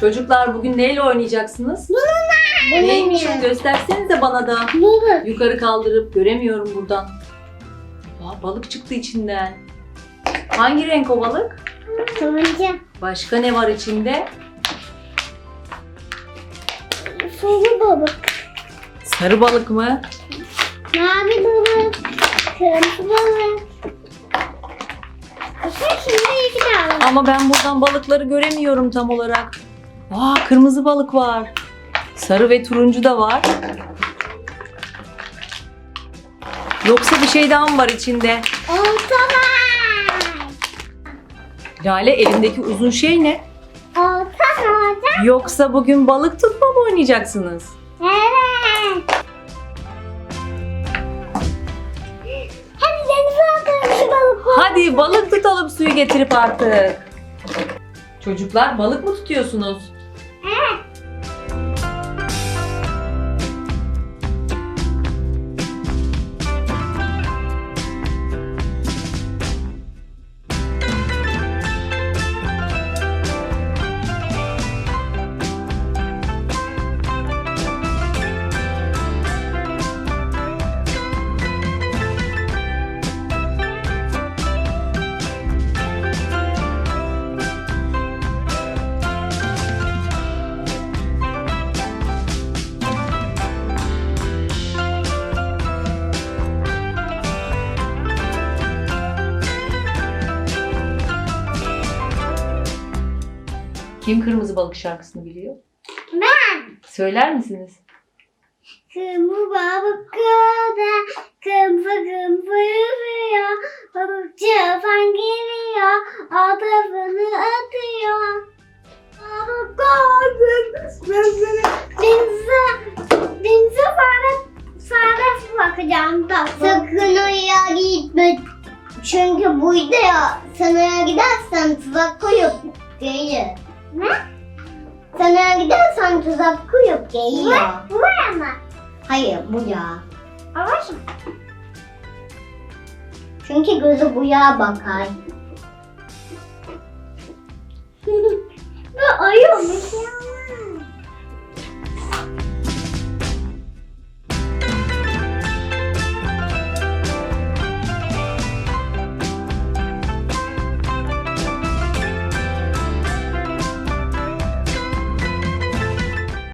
Çocuklar bugün neyle oynayacaksınız? Bununla. Neymiş o göstersenize bana da. Bunu. Yukarı kaldırıp göremiyorum buradan. Aa, balık çıktı içinden. Hangi renk o balık? Turuncu. Başka ne var içinde? Sarı balık. Sarı balık mı? Mavi balık. Kırmızı balık. Bakın şimdi iki tane. Ama ben buradan balıkları göremiyorum tam olarak. Aa kırmızı balık var. Sarı ve turuncu da var. Yoksa bir şey daha mı var içinde? Olta var. Lale elindeki uzun şey ne? Olta olta. Yoksa bugün balık tutma mı oynayacaksınız? Evet. Hadi denize balık. Hadi balık tutalım suyu getirip artık. Çocuklar balık mı tutuyorsunuz? Kim kırmızı balık şarkısını biliyor? Ben. Söyler misiniz? Kırmızı balık göğde, kırmızı kırmızı yürüyor. Balıkçı fan geliyor, altını atıyor. Balık gördüm, denize, denize fare, fare bakacağım da. Sakın oraya gitme. Çünkü burada ya oraya gidersen tuzak koyup gelir. Ne? Sen oraya gidersen tuzak koyup geliyor. Buraya mı? Hayır buraya. Avaş mı? Çünkü gözü buraya bakar. Bu ayıymış ya.